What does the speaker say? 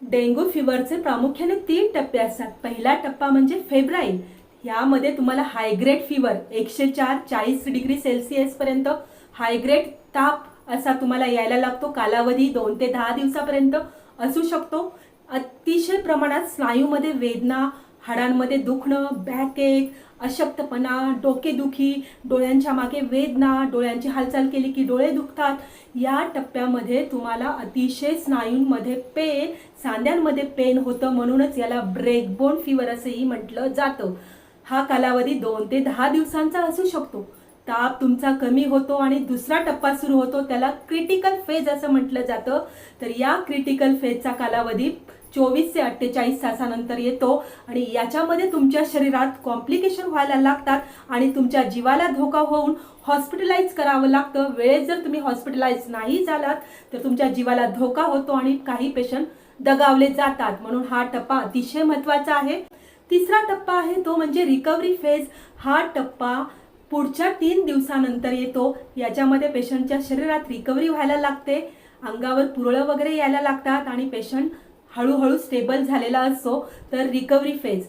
Dengue फिवरचे प्रामुख्याने तीन टप्पे असतात. पहिला टप्पा म्हणजे फेब्राईल यामध्ये तुम्हाला हायग्रेड फिवर एकशे चार चाळीस डिग्री सेल्सिअसपर्यंत हायग्रेड ताप असा तुम्हाला यायला लागतो. कालावधी दोन ते दहा दिवसापर्यंत असू शकतो. अतिशय प्रमाणात स्नायूमध्ये वेदना हाडांमध्ये दुखणं बॅकेक अशक्तपणा डोकेदुखी डोळ्यांच्या मागे वेदना डोळ्यांची हालचाल केली की डोळे दुखतात. या टप्प्यामध्ये तुम्हाला अतिशय स्नायूंमध्ये पेन सांध्यांमध्ये पेन होतं म्हणूनच याला ब्रेकबोन फिवर असंही म्हटलं जातं. हा कालावधी दोन ते दहा दिवसांचा असू शकतो. ताप तुमचा कमी होतो आणि दुसरा टप्पा सुरू होतो त्याला क्रिटिकल फेज असं म्हटलं जातं. तर या क्रिटिकल फेजचा कालावधी चोवीस ते अठ्ठेचाळीस तासानंतर येतो आणि याच्यामध्ये तुमच्या शरीरात कॉम्प्लिकेशन व्हायला लागतात आणि तुमच्या जीवाला धोका होऊन हॉस्पिटलाइज करावं लागतं. वेळेत जर तुम्ही हॉस्पिटलाइज नाही झालात तर तुमच्या जीवाला धोका होतो आणि काही पेशंट दगावले जातात. म्हणून हा टप्पा अतिशय महत्त्वाचा आहे. तिसरा टप्पा आहे तो म्हणजे रिकव्हरी फेज हा टप्पा पुढच्या तीन दिवसानंतर येतो. याच्यामध्ये पेशंटच्या शरीरात रिकव्हरी व्हायला लागते. अंगावर पुरळं वगैरे यायला लागतात आणि पेशंट हळूहळू स्टेबल झालेला असतो तर रिकव्हरी फेज